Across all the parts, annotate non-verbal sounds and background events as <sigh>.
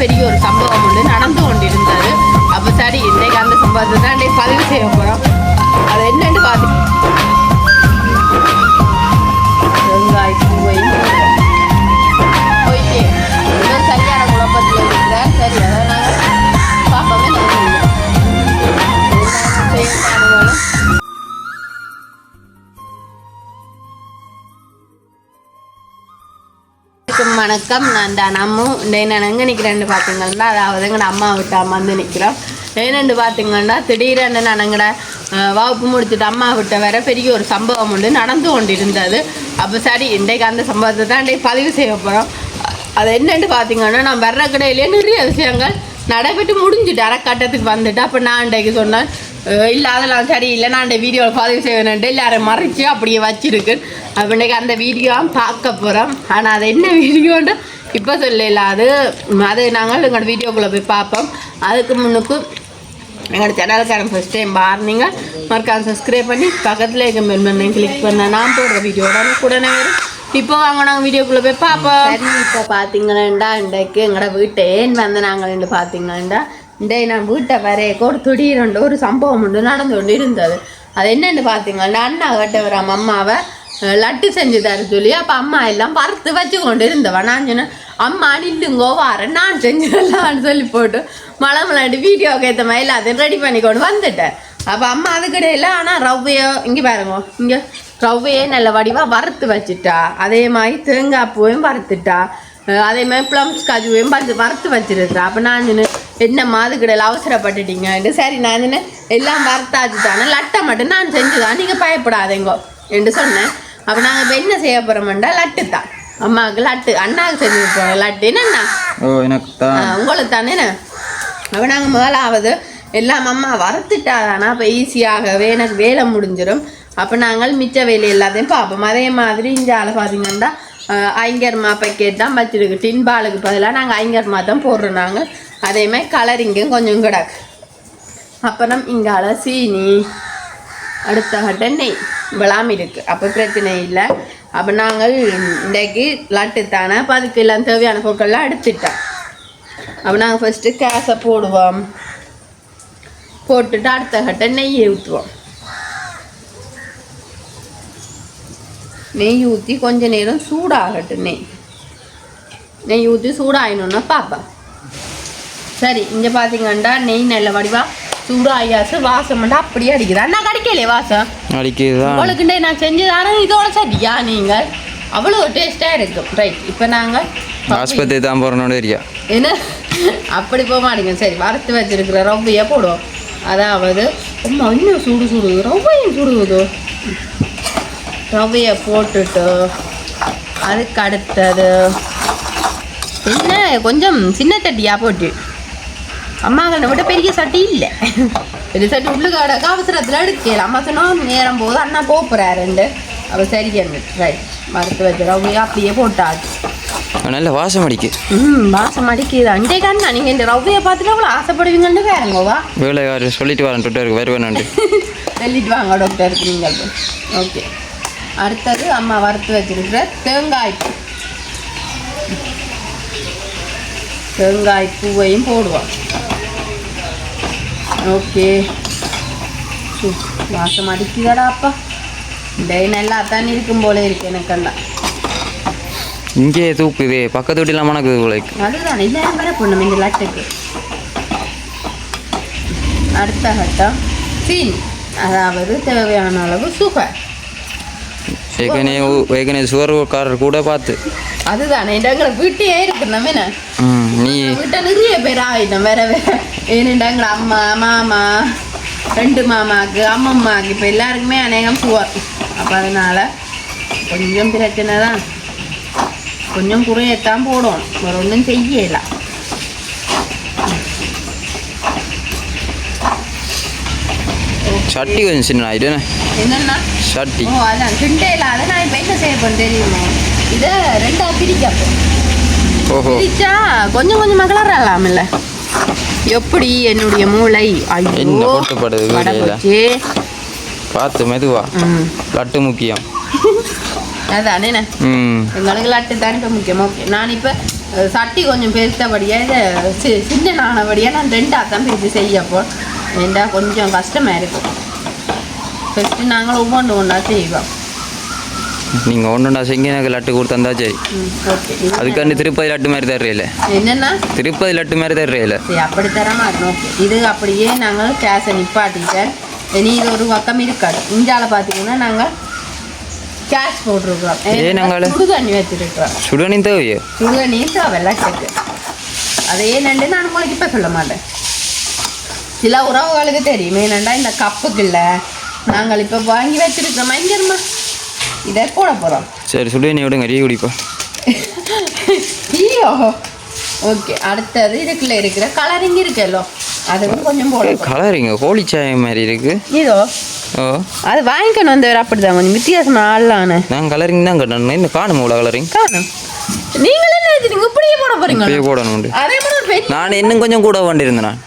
பெரிய ஒரு சம்பவம் ஒன்று நடந்து கொண்டிருந்தது. அப்போ சரி இன்னைக்கு அந்த சம்பவத்தை தான் இன்னைக்கு பதிவு செய்ய போகிறோம் அது என்னன்னு பார்த்து வெங்காய பூவை. போயிட்டு சரியான குழப்பத்தில் இருக்கிறார். சரி அதை வணக்கம். நான் தான் அம்மும் இன்றைய நான் எங்கே நிற்கிறேன்னு பார்த்தீங்கன்னா அதாவது எங்கட அம்மா விட்டு அம்மா வந்து நிற்கிறோம் என்னென்று பார்த்தீங்கன்னா திடீரென்னு நான் எங்கட வகுப்பு முடிச்சுட்டு அம்மா விட்ட வேற பெரிய ஒரு சம்பவம் உண்டு நடந்து கொண்டு இருந்தது அப்போ சரி இன்றைக்கு அந்த சம்பவத்தை தான் இன்றைக்கு பதிவு செய்ய போகிறோம் அது என்னென்னு பார்த்தீங்கன்னா நான் வர்ற கடையிலேயே நிறைய விஷயங்கள் நடைபெற்று முடிஞ்சுட்டு அறக்கட்டத்துக்கு வந்துட்டு அப்போ நான் இன்றைக்கு சொன்னேன் இல்லை அதெல்லாம் சரி இல்லை நான் அந்த வீடியோவில் பதிவு செய்வேன்ட்டு எல்லாரும் மறைச்சி அப்படியே வச்சிருக்கு. அப்போ அந்த வீடியோ பார்க்க போகிறோம் ஆனால் அது என்ன வீடியோன்னு இப்போ சொல்லல. அது அது நாங்கள் எங்களோட வீடியோக்குள்ளே போய் பார்ப்போம். அதுக்கு முன்னுக்கு எங்களோட சேனலுக்கான ஃபஸ்ட் டைம் பாருங்க மறக்காம சப்ஸ்கிரைப் பண்ணி பக்கத்தில் இருக்க பெல் பண்ணி கிளிக் பண்ண நான் போடுற வீடியோ உடனே வரும் இப்போ வாங்க நாங்கள் வீடியோக்குள்ளே போய் பார்ப்போம். இப்போ பார்த்தீங்களேண்டா இன்றைக்கு எங்களோட வீட்டை ஏன் வந்து நாங்கள் பார்த்தீங்களேண்டா இன்றைய நான் வீட்டை வரைய கூட திடீரெண்டு ஒரு சம்பவம் உண்டு நடந்து கொண்டு இருந்தது அது என்னென்னு பார்த்தீங்கன்னா அண்ணா கிட்ட வர அம்மாவை லட்டு செஞ்சு தர சொல்லி அப்போ அம்மா எல்லாம் வறுத்து வச்சு கொண்டு இருந்தவன் நான் சொன்னேன் அம்மா நில்லுங்கோ வாரேன். நான் செஞ்சிடலான்னு சொல்லி போட்டு மழை மலாண்டு வீடியோக்கு ஏற்ற மாதிரி எல்லாத்தையும் ரெடி பண்ணி கொண்டு வந்துட்டேன். அப்போ அம்மா அதுக்கிடையில் ஆனால் ரவ்வையோ இங்கே பாருங்க இங்கே ரவ்வையே நல்ல வடிவாக வறுத்து வச்சுட்டா. அதே மாதிரி தேங்காய் பூவையும் வறுத்துட்டா. அதே மாதிரி ப்ளம்ஸ் காஜுவையும் வறுத்து வறுத்து வச்சுருந்தா அப்போ நான் சொன்னேன் என்ன மாதுக்கடையில் அவசரப்பட்டுட்டீங்க? சரி நான் சொன்னேன் எல்லாம் வறுத்தாச்சு தானே லட்டை மட்டும் நான் செஞ்சுதான். நீங்கள் பயப்படாதீங்கோ. என்று சொன்னேன். அப்போ நாங்கள் இப்போ என்ன செய்ய போகிறோம்டா லட்டு தான் அம்மாவுக்கு லட்டு அண்ணாவுக்கு செஞ்சு போகிறோம் லட்டு என்னண்ணா உங்களுக்கு தானே அப்போ நாங்கள் முதலாவது எல்லாம் அம்மா வறுத்துட்டாதானா? அப்போ ஈஸியாகவே எனக்கு வேலை முடிஞ்சிடும் அப்போ நாங்கள் மிச்ச வேலை எல்லாத்தையும் பார்ப்போம். அதே மாதிரி இந்த ஆளை பார்த்தீங்கன்னா ஐங்கர்மா பேக்கெட் தான் வச்சிருக்கு. டின் பாலுக்கு பதிலாக நாங்கள் ஐங்கர்மா தான் போடுறோம் நாங்கள் அதே மாதிரி கலரிங்கும் கொஞ்சம் கிடக்கு. அப்புறம் இங்கால சீனி அடுத்த கட்ட நெய். விளாம இருக்குது அப்போ பிரச்சனை இல்லை. அப்போ நாங்கள் இன்றைக்கு லட்டு தானே அப்போ அதுக்கு எல்லாம் தேவையான பொருட்கள்லாம் எடுத்துட்டோம். அப்போ நாங்கள் ஃபஸ்ட்டு கேஸை போடுவோம். போட்டுட்டு அடுத்த கட்ட நெய்யை ஊற்றுவோம். நெய் ஊற்றி கொஞ்ச நேரம் சூடாகட்டும் நெய். நெய் ஊற்றி சூடாகணுன்னா பார்ப்பேன் சரி இங்கே பார்த்தீங்கன்னா நெய் நல்ல வடிவா சூடாயாச்சு வாசம் மட்டும் அப்படியே அடிக்குது? அண்ணா கிடைக்கலையே வாசம்? அடிக்குதுதான் உங்களுக்கு நான் செஞ்சதானே இதோட சரியா நீங்கள் அவ்வளோ டேஸ்ட்டாக இருக்கும் ரைட் இப்போ நாங்கள் ஆஸ்பத்திரி தான் போகிறனோட ஏரியா என்ன? அப்படி போக மாட்டீங்க. சரி வறுத்து வச்சிருக்கிற ரவ்வையை போடுவோம். அதாவது அம்மா இன்னும் சுடு சுடுது ரவ்வையும் சுடுகுது ரவ்வையை போட்டுட்டு அதுக்கு அடுத்தது என்ன கொஞ்சம் சின்ன தட்டியா போட்டு. அம்மாங்களை விட பெரிய சட்டி இல்லை. பெரிய சட்டி உள்ளுக்காட அவசரத்தில் எடுக்கல. அம்மா சொன்னோம் நேரம் போது அண்ணா போப்புறாருண்டு அப்போ சரி ரைட் வறுத்து வச்சு ரவ்வையை அப்படியே போட்டாச்சு. நல்ல வாசம் அடிக்கு. ம் வாசம் அடிக்குது. அண்டே கண்ணா நீங்கள் இந்த ரவ்வையை பார்த்துட்டு அவ்வளோ ஆசைப்படுவீங்கன்னு வேறங்கோவா வேலைக்காரர் சொல்லிட்டு வரேன் ட்விட்டருக்கு வருவேன் <laughs> சொல்லிட்டு வாங்க டாக்டருக்கு நீங்கள் ஓகே அடுத்தது அம்மா வறுத்து வச்சிருக்கிற தேங்காய் பூ. தேங்காய் பூவையும் போடுவோம் ஓகே சு, வாசம் அடிக்குதாடா அப்பா. டே நல்லா தான் இருக்கும் போல இருக்கு எனக்கெல்லாம். இங்கே தூக்குதே பக்கத்து வீட்டில் மணக்குது உழைக்கு அதுதான் இல்லை வர பொண்ணும் இந்த லட்டுக்கு. அடுத்த கட்டம். சீனி. அதாவது தேவையான அளவு சுகர் ஏற்கனவே ஏற்கனவே சுகர்காரர் கூட பார்த்து. அதுதான் எங்களை வீட்டையே இருக்கு நம்ம என்ன? நீ வீட்டை நிறைய பேர் ஆயிட்டோம் வேற ஏன்னுட்டா எங்களை அம்மா மாமா ரெண்டு மாமாக்கு அம்மம்மாக்கு இப்போ எல்லாருக்குமே அநேகம் சுகர் அப்போ அதனால கொஞ்சம் பிரச்சனை தான் கொஞ்சம் குறையத்தான் போடும். வேற ஒன்றும் செய்யலாம் சட்டி கொஞ்சம் சின்ன ஆயிடுனே என்னன்னா? சட்டி. ஓ அதான் கிண்டையில் அதை நான் இப்போ என்ன செய்ய போறேன் தெரியுமா? இதை ரெண்டா பிரிக்க ஓஹோ. பிரிச்சா கொஞ்சம் கொஞ்சம் மகளரலாம்ல எப்படி என்னுடைய மூளை? என்ன வடை வீடியோல. பார்த்து மெதுவா. லட்டு முக்கியம். அதானே எங்களுக்கு லட்டு தான் இப்போ முக்கியம். ஓகே நான் இப்போ சட்டி கொஞ்சம் பெருத்தபடியாக சின்ன நானபடியாக நான் ரெண்டாக தான் பிரித்து செய்யப்போ. ஏண்டா கொஞ்சம் கஷ்டமாக இருக்கும். ஃபஸ்ட்டு நாங்கள் ஒவ்வொன்று ஒன்றா செய்வோம். நீங்கள் ஒன்றுண்டா செஞ்சு எனக்கு லட்டு கொடுத்தா சரி. அதுக்காண்டி திருப்பதி லட்டு மாதிரி தர்றீல என்னென்னா? திருப்பதி லட்டு மாதிரி தர்றீல அப்படி தரமா? இருக்கும் ஓகே இது அப்படியே நாங்கள் கேஸை நிப்பாட்டிட்டேன் இனி இது ஒரு பக்கம் இருக்காது. இந்தியால பார்த்தீங்கன்னா நாங்கள் கேஷ் போட்டிருக்கிறோம். ஏன் நாங்கள? சுடு தண்ணி வச்சிருக்கிறோம். சுடுவனி தேவையோ? சுடு தண்ணி தேவையில்ல செக்கு அது ஏனண்டு நான் உங்களுக்கு இப்போ சொல்ல மாட்டேன். சில உறவுகளுக்கு தெரியும். ஏனண்டா இந்த கப்புக்கு இல்லை நாங்கள் இப்போ வாங்கி வச்சிருக்கிறோம் பயங்கரமா இதை போட போகிறோம் சரி சுடுவனி விடுங்க ரீ குடிப்பா. ஐயோ ஓகே அடுத்தது இதுக்குள்ள இருக்கிற கலரிங் இருக்குல்லோ அதுவும் கொஞ்சம் போட. கலரிங்க கோழி சாயம் மாதிரி இருக்கு. இதோ ஓ. அது வாங்கிக்கணும் வந்தவர் அப்படிதான் கொஞ்சம் வித்தியாசமா ஆடலான்னு நான் கலரிங் தான் கட்டணும் இந்த காணும் அவ்வளோ கலரிங் காணும். நீங்கள் என்ன வச்சுருங்க இப்படியே போட போறீங்க? இப்பயே போடணும் அதே மாதிரி நான் இன்னும் கொஞ்சம் கூட வேண்டியிருந்தேன்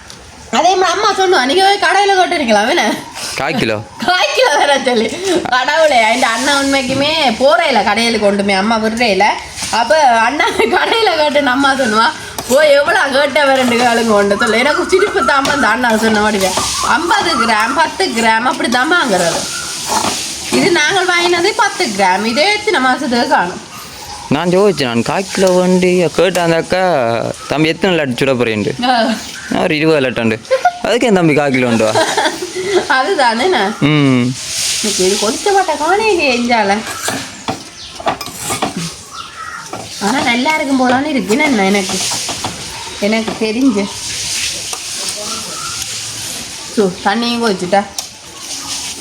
அதே மாதிரி அம்மா சொன்னோம் நீங்க போய் கடையில கொட்டுறீங்களா வேணா கால் கிலோ காய்க்கில வேற சொல்லி கடவுளே இந்த அண்ணா உண்மைக்குமே போறையில கடையில கொண்டுமே அம்மா விடுறையில. அப்ப அண்ணா கடையில கேட்டு அம்மா சொன்னுவா ஓ எவ்வளோ கேட்ட ரெண்டு காலுங்க கொண்டு சொல்லு. எனக்கு சிரிப்பு தாம அந்த அண்ணா சொன்ன மாதிரி ஐம்பது கிராம் பத்து கிராம் அப்படி தாமாங்கிறது இது நாங்கள் வாங்கினது பத்து கிராம். இதே எத்தனை மாசத்துக்கு காணும். நான் ஜோதிச்சேன் நான் கால் கிலோ வண்டி. கேட்டேன் அந்த அக்கா தம்பி எத்தனை லட்டு சுட நான் ஒரு இருபது லட்டாண்டு அதுக்கு என் தம்பி கால் கிலோ உண்டு அதுதானே இது கொஞ்சம் பட்ட காணே எஞ்சால. ஆனா நல்லா இருக்கும் போலான்னு இருக்கு. என்ன எனக்கு? எனக்கு தெரிஞ்சு. ஸோ தண்ணியும் கொதிச்சுட்டா?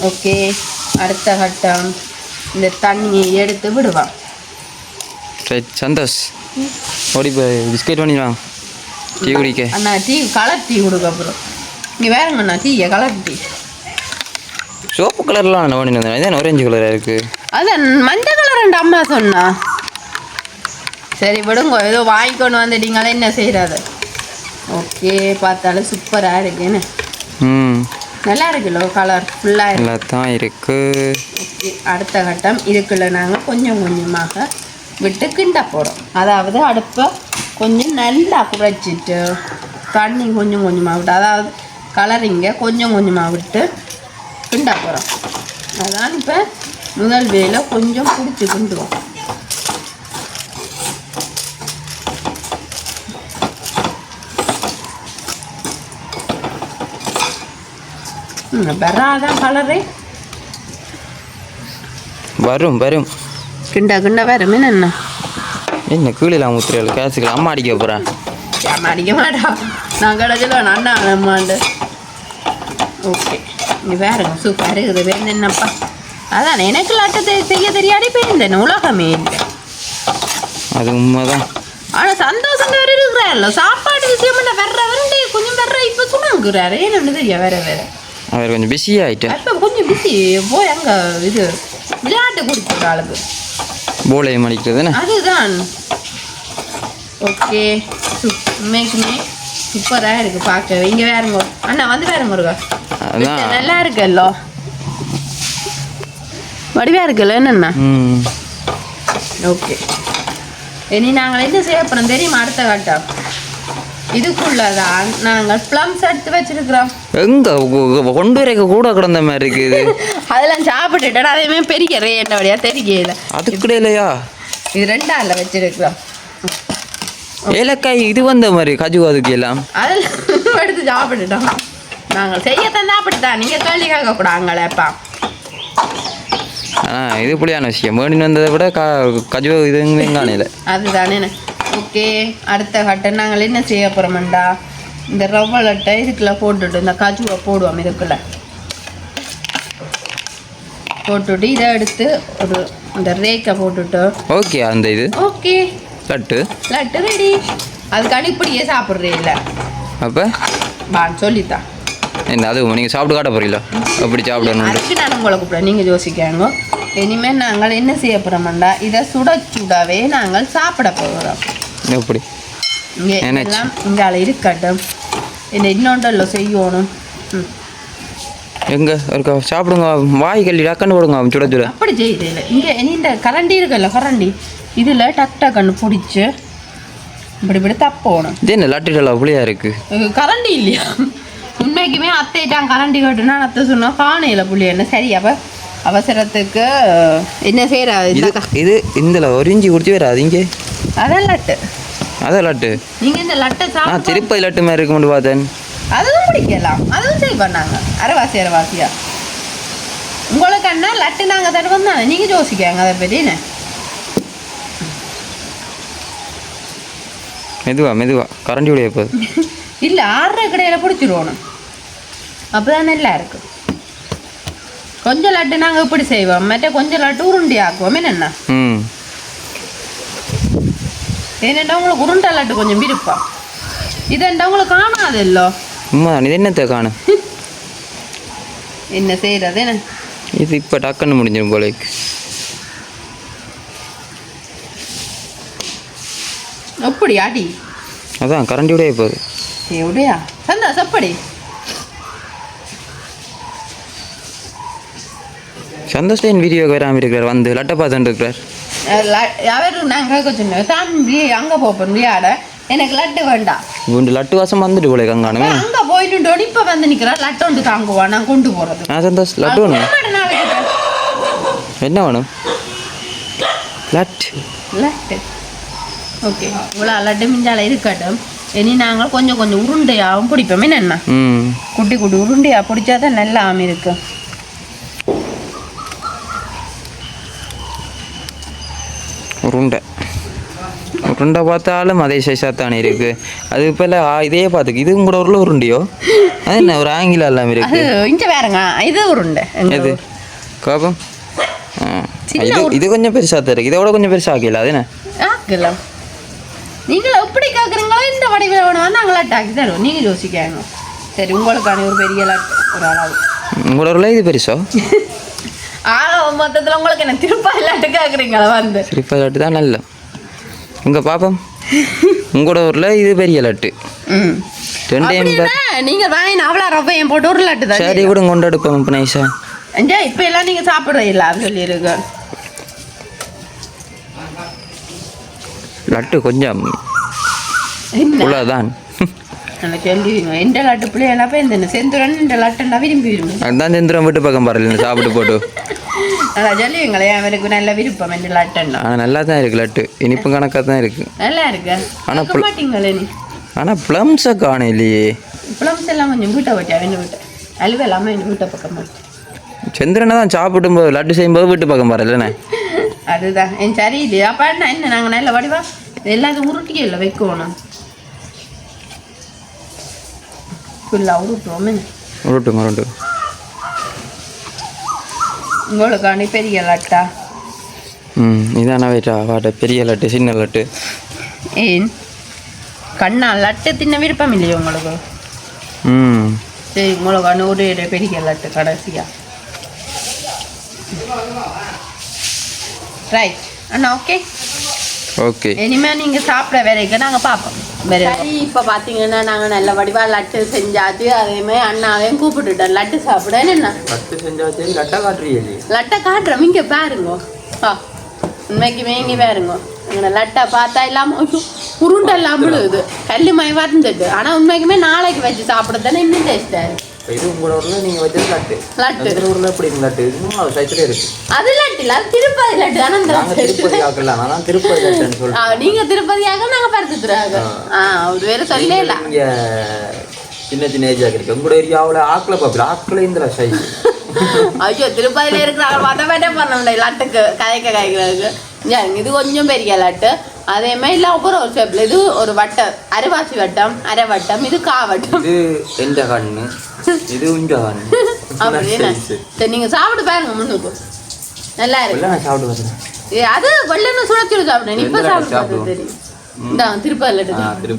ஓகே. அடுத்த கட்டம். இந்த தண்ணியை எடுத்து விடுவான் சரி சந்தோஷ். ஓடி போய் பிஸ்கெட் பண்ணிடுவாங்க டீ குடிக்க. அண்ணா டீ கலர் டீ கொடுக்க அப்புறம். இங்கே வேறங்க அண்ணா? டீயை கலர் டீ சோப்பு கலர்லாம் நான் பண்ணிட்டு வந்தேன். இதான் ஆரஞ்சு கலராக இருக்குது அதான் மஞ்சள் கலர் ரெண்டு அம்மா சொன்னா. சரி விடுங்க. ஏதோ வாங்கிக்கொண்டு வந்துட்டீங்களே என்ன செய்யறது ஓகே பார்த்தாலும் சூப்பராக இருக்குன்னு ம். நல்லா இருக்குல்ல கலர் ஃபுல்லாக இருக்கு. நல்லா தான் இருக்குது ஓகே அடுத்த கட்டம். இதுக்குள்ள நாங்கள் கொஞ்சம் கொஞ்சமாக விட்டு கிண்ட போகிறோம் அதாவது அடுப்பை கொஞ்சம் நல்லா குறைச்சிட்டு தண்ணி கொஞ்சம் கொஞ்சமாக விட்டு அதாவது கலரிங்க கொஞ்சம் கொஞ்சமாக விட்டு கிண்ட போகிறோம் அதான் இப்போ முதல் வேலை கொஞ்சம் பிடிச்சி கிண்டுவோம் பெறாதான் கலரு வரும் வரும். கிண்ட கிண்ட வேறுமே என்ன? என்ன கீழெல்லாம் ஊத்துறீங்க கேஸுக்கு அம்மா அடிக்க போகிறேன் ஏன் அடிக்க மாட்டா. நான் கிடச்சில அண்ணா அம்மாண்டு ஓகே நீ வேறுங்க சூப்பர் இருக்குது வேணும் என்னப்பா? அதான் எனக்கு லட்டத்தை செய்ய தெரியாடி போயிருந்தேன் உலகமே இல்லை. அது உண்மைதான். ஆனால் சந்தோஷம் வேறு இருக்கிறார்ல சாப்பாடு விஷயம் வர்ற வரண்டே கொஞ்சம் வர்ற இப்போ சும்மாங்கிறாரு ஏன்னு தெரியா வேற வேற. அவர் கொஞ்சம் பிஸி ஆகிட்டேன் அப்போ கொஞ்சம் பிஸி போய் அங்கே இது விளையாட்டு கொடுத்துரு ஆளுக்கு. போலையை மடிக்கிறதுன்னு அதுதான். ஓகே உண்மைக்குமே சூப்பராக இருக்கு பார்க்க இங்கே வேறுங்க அண்ணா வந்து வேறு முருகா. நல்லா இருக்குல்ல. வடிவா இருக்குல்ல என்னண்ணா ஓகே. இனி நாங்கள் என்ன செய்ய போகிறோம் தெரியுமா அடுத்த கட்டம் இதுக்குள்ளதான் நாங்கள் ப்ளம்ஸ் எடுத்து வச்சிருக்கிறோம். எங்க? கொண்டு வரைக்க கூட கிடந்த மாதிரி இருக்குது <laughs> அதெல்லாம் சாப்பிட்டுட்டேன் அதேமே பெரிய ரேட் வழியா தெரியல அது கூட இல்லையா? இது ரெண்டாவில் வச்சிருக்கிறோம். ஏலக்காய் இது வந்த மாதிரி கஜு அதுக்கு எல்லாம். அதெல்லாம் எடுத்து சாப்பிட்டுட்டோம். நாங்கள் செய்யத்தான் சாப்பிட்டுதான். நீங்கள் கேள்வி கேட்கக்கூடாங்களேப்பா ஆனால் இது புளியான விஷயம். வேணுன்னு வந்ததை விட க கஜு இதுவுமே காணையில் அதுதானே. ஓகே அடுத்த கட்டம் நாங்கள் என்ன செய்ய போகிறோம்டா இந்த ரவை லட்டை இதுக்குள்ள போட்டுட்டு இந்த கஜுவை போடுவோம் இதுக்குள்ள. போட்டுட்டு இதை எடுத்து ஒரு இந்த ரேக்கை போட்டுட்டு. ஓகே அந்த இது. ஓகே. லட்டு. லட்டு ரெடி அதுக்காண்டி இப்படியே சாப்பிட்றே இல்லை அப்போ? வான்னு சொல்லித்தான் என்ன அது நீங்கள் சாப்பிட்டு காட்ட போறீங்களா? எப்படி சாப்பிடணும் அதுக்கு நான் உங்களை கூப்பிட்றேன். நீங்கள் யோசிக்காங்க. இனிமேல் நாங்கள் என்ன செய்ய போகிறோம்டா இதை சுட சுடவே நாங்கள் சாப்பிட போகிறோம் எப்படி? இங்கே? எல்லாம் இங்கால இருக்கட்டும். இந்த இன்னொன்றல்ல செய்யணும். எங்க? இருக்கா சாப்பிடுங்க. வாய் கல்லி டக்குன்னு போடுங்க சுட சுட. அப்படி செய்யுது இல்லை இங்கே இந்த கரண்டி இருக்குல்ல கரண்டி. இதில் டக் டக்குன்னு பிடிச்சி இப்படி இப்படி தப்போணும் இது என்ன லட்டுடலா புளியா இருக்கு? இது கரண்டி இல்லையா? உண்மைக்குமே அத்தைட்டான் கரண்டி கட்டுனா அத்தை சொன்னா பானையில் புள்ளி என்ன சரி அப்போ அவசரத்துக்கு என்ன செய்யற இது இந்த ஒரு இஞ்சி குடிச்சு வராது இங்கே? அதான் லட்டு. அதான் லட்டு. நீங்க இந்த லட்டை சாப்பிட்டு திருப்பதி லட்டு மாதிரி இருக்கும்னு பார்த்தேன். அதுவும் பிடிக்கலாம் அதுவும் சரி பண்ணாங்க. அரைவாசி அரைவாசியா? உங்களுக்கு அண்ணா லட்டு நாங்க தருவோம் தானே? நீங்க யோசிக்காங்க அதை பற்றி என்ன? மெதுவா மெதுவா. கரண்டி உடைய போகுது <laughs> இல்ல ஆறரை கடையில பிடிச்சிருவோணும். அப்பதான் நல்லா இருக்கும் கொஞ்சம் லட்டு நாங்க இப்படி செய்வோம். மற்ற கொஞ்சம் லட்டு உருண்டி ஆக்குவோம். என்ன ம். ஏனெண்டா உங்களுக்கு உருண்டை லட்டு கொஞ்சம் விருப்பம். இதெண்டா உங்களுக்கு காணாது இல்லோ? அம்மா இது என்னத்தை காணும் <laughs> என்ன செய்யறது இது இப்போ டக்குன்னு முடிஞ்சிடும் போலைக்கு எப்படி அடி. அதான் கரண்டி உடைய போகுது. எப்படியா சந்தோஷம் எப்படி சந்தோஷம் வீடியோக்கு வராமல் இருக்கிறார் வந்து லட்டை பார்த்துட்டு இருக்கிறார் அவர் நாங்கள் கேட்க சொன்னோம் தம்பி அங்கே போப்போம் விளையாட எனக்கு லட்டு வேண்டாம் உண்டு லட்டு வாசம் வந்துட்டு போலே கங்கானுமே. அங்க போயிட்டு இப்ப வந்து நிக்கிறா லட்டு வந்து தாங்குவா நான் கொண்டு போறது. ஆ சந்தோஷ் லட்டு வேணும். என்ன வேணும்? லட் லட்டு. ஓகே. இவ்வளோ லட்டு மிஞ்சால இருக்கட்டும். இனி நாங்கள் கொஞ்சம் கொஞ்சம் உருண்டையாகவும் பிடிப்போம் என்ன குட்டி குட்டி உருண்டையா பிடிச்சா தான் நல்லா ஆமி இருக்கு உருண்டை. உருண்டை பார்த்தாலும் அதே சைஸாக தானே இருக்கு. அது இல்லை இதே பார்த்துக்கு. இதுவும் கூட ஒரு உருண்டியோ? அது என்ன ஒரு ஆங்கிலம் எல்லாம் அது இருக்கு. இங்க வேறங்க இது உருண்டை. எது. கோபம் இது இது கொஞ்சம் பெருசாக தான் இருக்கு. இதோட கொஞ்சம் பெருசாக ஆக்கல அது என்ன? ஆக்கலாம். நீங்கள் எப்படி கேட்குறீங்களோ இந்த வடிவில் வேணும் நாங்கள் லட்டு ஆக்கி தருவோம் நீங்கள் யோசிக்காங்க சரி உங்களுக்கான ஒரு பெரிய ஒரு அளவு. உங்களோட இது பெருசோ? ஆக மொத்தத்தில் உங்களுக்கு என்ன திருப்பதி லட்டு கேட்குறீங்களா வந்து? சிரிப்பா லட்டு தான் நல்ல. உங்க பாப்பம்? உங்களோட ஊரில் இது பெரிய லட்டு ரெண்டையும் நீங்க வாங்கின அவ்வளோ ரவையும் போட்டு ஒரு லட்டு தான் சரி கூட கொண்டு எடுப்போம் இப்போ நைஸா இப்போ எல்லாம் நீங்க சாப்பிட்றீங்களா? அது லட்டுண்டா விரும்பி விரும்பி அதுதான் செந்துரம் வீட்டு பக்கம் பாருங்க சாப்பிட்டு போட்டு. நல்லா சொல்லுவீங்களே அவருக்கு நல்ல விருப்பம் லட்டுண்டா ஆனால் நல்லா தான் இருக்கு லட்டு. இனிப்பு கணக்காக தான் இருக்கு. நல்லா இருக்கு? ஆனா கேட்க மாட்டீங்களே நீ? ஆனால் ப்ளம்ஸை காணும் இல்லையே. பிளம்ஸ் எல்லாம் கொஞ்சம் வீட்டை வச்சா என்ன வீட்டை. அழுவே இல்லாமல் என் வீட்டை பக்கம் சந்திரனை தான் சாப்பிடும் போது லட்டு செய்யும்போது வீட்டு பக்கம் பாரு இல்லைண்ணே? அதுதான். என் சரி இல்லையா பாடினா என்ன நாங்கள் நல்ல வடிவா? எல்லாத்தையும் உருட்டியே இல்லை வைக்கணும். ஃபுல்லாக உருட்டுவோம். உருட்டுங்க உருட்டு. உங்களுக்காண்டி பெரிய லட்டா. ம் இதான வெயிட்டா வாட்ட பெரிய லட்டு சின்ன லட்டு. ஏன்? கண்ணா லட்டு தின்ன விருப்பம் இல்லையா உங்களுக்கு? ம். சரி உங்களுக்கான ஒரு ஒரு பெரிய லட்டு கடைசியா. ரைட் அண்ணா ஓகே ஓகே இனிமே நீங்க சாப்பிட வரைக்கும் நாங்க பார்ப்போம். சரி இப்போ பார்த்தீங்கன்னா நாங்கள் நல்ல வடிவா லட்டு செஞ்சாச்சு. அதே மாதிரி அண்ணாவையும் கூப்பிட்டுட்டோம். லட்டு சாப்பிட. என்ன லட்டு செஞ்சா சரி லட்டா காட்டுறீங்க லட்டை காட்டுறோம். இங்கே பாருங்க. ஆ உண்மைக்குமே இங்கே பாருங்க. லட்டை பார்த்தா இல்லாமல் உருண்டை இல்லாமல் விழுகுது கல் மயம் வந்துட்டு ஆனால் உண்மைக்குமே நாளைக்கு வச்சு சாப்பிட தானே இன்னும் டேஸ்டாக இருக்கு. இது உங்களோட ஊரில் நீங்கள் வச்சது லட்டு. லட்டு. ஊரில் எப்படி லட்டு? இது சைஸ்லேயே இருக்கு. அது லட்டு இல்லை திருப்பதி லட்டு ஆனால் இந்த நாங்கள் திருப்பதி ஆக்கலாம் நான் திருப்பதி லட்டுன்னு ஆ, நீங்க திருப்பதியாக நாங்க பருத்துத்துறாங்க ஆ. ஒரு வேற சொல்லவே இல்லை. இங்கே சின்ன சின்ன ஏஜ் ஆகிருக்கு உங்களோட ஏரியாவில் ஆக்கில் பார்ப்பல ஆக்கில் இந்த சைஸ் ஐயோ திருப்பதியில இருக்கிறாங்க பார்த்தா வேட்டே பண்ண லட்டுக்கு. கதைக்க காய்க்கிறதுக்கு ஏன் இது கொஞ்சம் பெரிய லட்டு. அதே மாதிரி இல்லை ஒவ்வொரு ஒரு ஷேப்ல இது ஒரு வட்டம். அரைவாசி வட்டம் அரை வட்டம் இது கா வட்டம் இது எந்த கண்ணு? <laughs> இது <laughs> சரி நீங்க சாப்பிட்டு பாருங்க முன்னுக்கு நல்லா இருக்கு. நான் சாப்பிட்டு பார்த்தேன் ஏ, அது வெள்ளன்னு சுழச்சு சாப்பிடுறேன். இப்ப சாப்பிட்டு? தெரியும் இந்த திருப்பதி லட்டு ஆ சாப்பிடு. திரு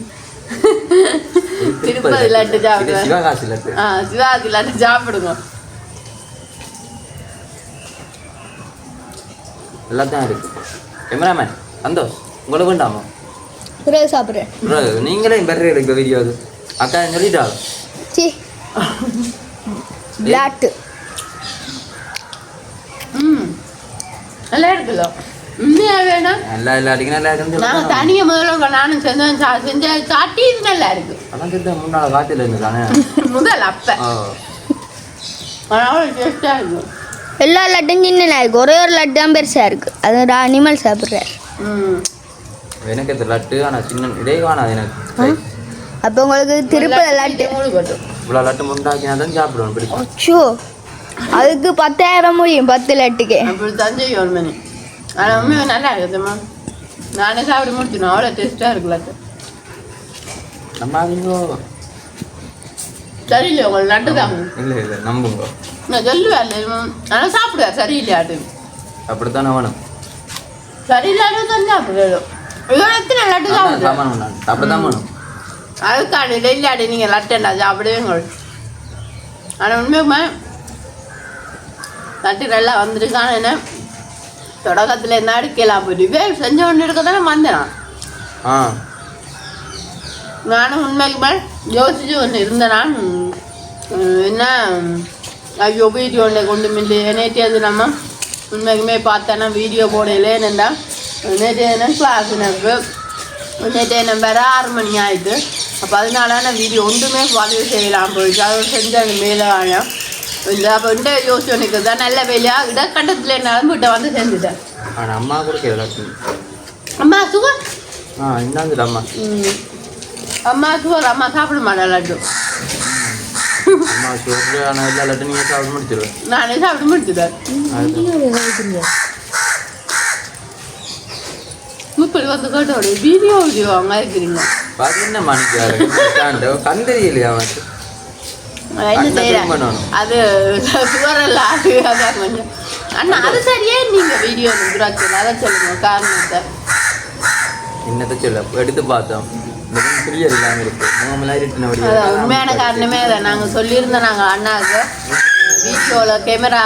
<laughs> திருப்பதி லட்டு சாப்பிடுவேன் சிவகாசி லட்டு ஆ சிவாஜி லட்டு சாப்பிடுங்க. எல்லாம் தான் இருக்கு. கேமராமேன் சந்தோஷ் உங்களுக்கு வேண்டாமா சாப்பிட்றேன். நீங்களே பெரிய இப்போ வீடியோ அக்கா சொல்லிட்டா? சி பிளாட்டு ம். நல்லா இருக்குல்ல நல்லா இல்லாட்டிக்கு நல்லா இருந்து நாங்கள் தனியாக முதல்ல நானும் செஞ்சேன் செஞ்ச சாட்டி இது நல்லா இருக்கு. அதான் முன்னாள் <laughs> முதல் அப்ப. இருக்கும் எல்லா லட்டும் சின்ன இருக்கு ஒரே ஒரு லட்டு தான் பெருசாக இருக்கு. அது ஒரு அனிமல் சாப்பிட்றாரு. ம். எனக்கு லட்டு ஆனால் சின்ன எனக்கு அப்போ உங்களுக்கு திருப்பதி லட்டு. இவ்வளோ லட்டு முண்டாக்கினா தான் சாப்பிடுவேன் பிடிக்கும். அச்சோ அதுக்கு பத்தாயிரம் முடியும் பத்து லட்டுக்கு. அப்படி தஞ்சை ஒரு மணி. ஆனால் உண்மையாக நல்லா இருக்குதும்மா நானே சாப்பிட முடிச்சிடும் அவ்வளோ டேஸ்ட்டாக இருக்குல்ல நம்ம நீங்க சரியில்லை உங்களுக்கு லட்டு தான். இல்லை இல்லை நம்புங்க. நான் சொல்லுவேன் ஆனால் சாப்பிடுவேன். சரியில்லையாட்டு அப்படித்தானே வேணும்? சரியில்லாத தான் சாப்பிடுவோம் இதோட எத்தனை லட்டு சாப்பிடுவேன்? சாமான் நான் அப்படித்தான் வேணும். அதுக்காண்டி இல்லாடி நீங்கள் லட்டண்டா சாப்பிடுவீங்க ஆனால் உண்மையுமே லட்டு நல்லா வந்துருக்கான என்ன? தொடக்கத்தில் என்ன அடிக்கலாம் போயிட்டு செஞ்ச ஒன்று இருக்க தானே வந்தேன் நானும் உண்மைக்குமே யோசிச்சு ஒன்று இருந்தேன் என்ன ஐயோ வீடியோ கொண்டு மில்லி நேற்று அது நம்ம உண்மைக்குமே பார்த்தேன்னா வீடியோ போடையிலே என்னண்டா நேற்று என்ன கிளாஸ் எனக்கு நேற்று என்ன வேற ஆறு மணி ஆயிட்டு. அப்போ அதனால நான் வீடியோ ஒன்றுமே பதிவு செய்யலாம் போயிடுச்சு. அது செஞ்சேன் மேலே ஆயம் இந்த அப்போ இந்த யோசிச்சு எனக்கு தான் நல்ல வேலையா? இடக்கட்டத்தில் என்னாலும் வீட்டை வந்து செஞ்சுட்டேன் ஆனால் அம்மா லட்டு அம்மா சுகர் ஆ இன்னாந்துட்டு அம்மா. ம். அம்மா சுகர் அம்மா சாப்பிட மாட்டேன் லட்டு. அம்மா சொல்கிற ஆனால் எல்லா லட்டு நீங்கள் சாப்பிட முடிச்சிருவேன். நானே சாப்பிட்டு முடிச்சுட்டேன். இப்படி வந்து கேட்டோட வீடியோ வீடியோ அங்கே இருக்கிறீங்க என்ன மணிக்கு அவனுக்கு நான் என்ன செய்யறேன். அது அதான் கொஞ்சம் அண்ணா அது சரியே நீங்க வீடியோ நிற்கிறாச்சு அதை சொல்லுங்க காரணத்தை என்னத்தை சொல்ல எடுத்து பார்த்தோம் இல்லாமல் இருக்கு முகமெல்லாம் உண்மையான காரணமே அதை நாங்கள் சொல்லியிருந்தோம் நாங்கள் அண்ணாவுக்கு வீடியோவில் கேமரா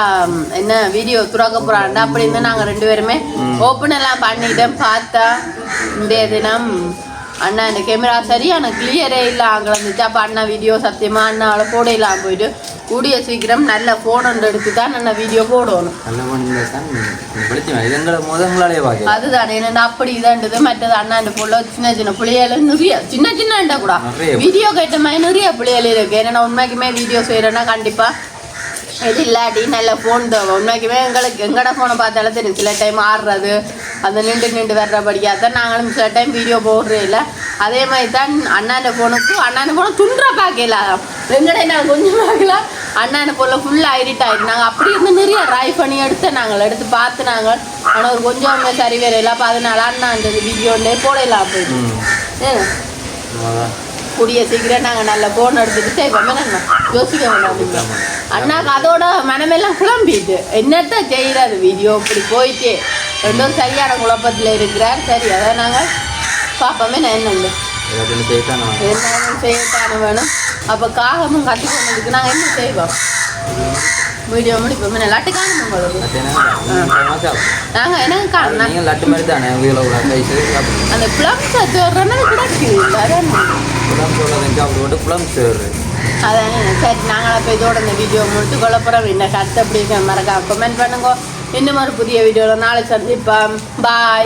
என்ன வீடியோ துறக்க போகிறாண்டா அப்படின்னு நாங்கள் ரெண்டு பேருமே ஓப்பன் எல்லாம் பண்ணிட்டோம் பார்த்தா இந்த தினம் அண்ணா இந்த கேமரா சரியான கிளியரே இல்லை. அங்கே இருந்துச்சு அப்போ அண்ணா வீடியோ சத்தியமாக அண்ணாவோட போட இல்லாமல் போயிட்டு கூடிய சீக்கிரம் நல்ல ஃபோன் ஒன்று எடுத்து தான் அண்ணா வீடியோ போடணும். நல்ல பார்க்கலாம் அதுதான் என்னென்ன அப்படி இதான்றது மற்றது அண்ணாண்ட போல சின்ன சின்ன பிள்ளைகள நிறைய சின்ன சின்ன கூட. வீடியோ கேட்ட மாதிரி நிறைய பிள்ளைகள் இருக்கு. ஏன்னா உண்மைக்குமே வீடியோ செய்யறேன்னா கண்டிப்பா இது இல்லாட்டி நல்ல ஃபோன் தேவை. உண்மைக்குமே எங்களுக்கு எங்கட ஃபோனை பார்த்தாலும் தெரியும். சில டைம் ஆடுறது அந்த நின்று நின்று வர்றபடியாக தான் நாங்களும் சில டைம் வீடியோ போடுறே இல்லை. அதே மாதிரி தான் அண்ணாண்ட ஃபோனுக்கும் அண்ணாண்ட ஃபோனை துன்ற பார்க்கல. எங்கடே நாங்கள் கொஞ்சம் பார்க்கலாம் அண்ணாண்ட ஃபோனில் ஃபுல்லாக ஐரிட் ஆகிட்டு நாங்கள் அப்படி இருந்து நிறைய ட்ரை பண்ணி எடுத்து நாங்கள். எடுத்து பார்த்து நாங்கள் ஆனால் ஒரு கொஞ்சம் சரி வேறு இல்லை அப்போ அதனால அண்ணா அந்த வீடியோண்டே போடலாம் போயிட்டு. கூடிய சீக்கிரம் நாங்கள் நல்ல ஃபோன் எடுத்துட்டு செய்வோம் என்ன யோசிக்க வேண்டாம். அண்ணாக்கு அதோட மனமெல்லாம் குழம்பிட்டு என்னத்த செய்யறது வீடியோ இப்படி போயிட்டு. ரெண்டும் சரியான குழப்பத்தில் இருக்கிறார். சரி அதான் நாங்கள் பார்ப்போமே நான் என்னண்டு என்ன செய்யத்தானே வேணும். அப்போ காகமும் கட்டி கொண்டதுக்கு நாங்கள் என்ன செய்வோம்? வீடியோ முடிப்போம். லட்டு என்ன சாப்பிடும் நாங்கள் என்ன காணும்? நீங்கள் லட்டு மாதிரி தானே வீட்டில் உள்ள கைஸு அந்த பிளம் சத்து வர்றதுனால கிடக்கு அதான்? குளம் சொல்லுறது சாப்பிட்டு போட்டு குளம் சேரு அதானே? சரி நாங்கள் அப்போ இதோட இந்த வீடியோ முடித்து கொள்ள போகிறோம் என்ன கருத்து அப்படி மறக்காம கமெண்ட் பண்ணுங்க. இன்னும் ஒரு புதிய வீடியோவில் நாளை சந்திப்போம். பாய்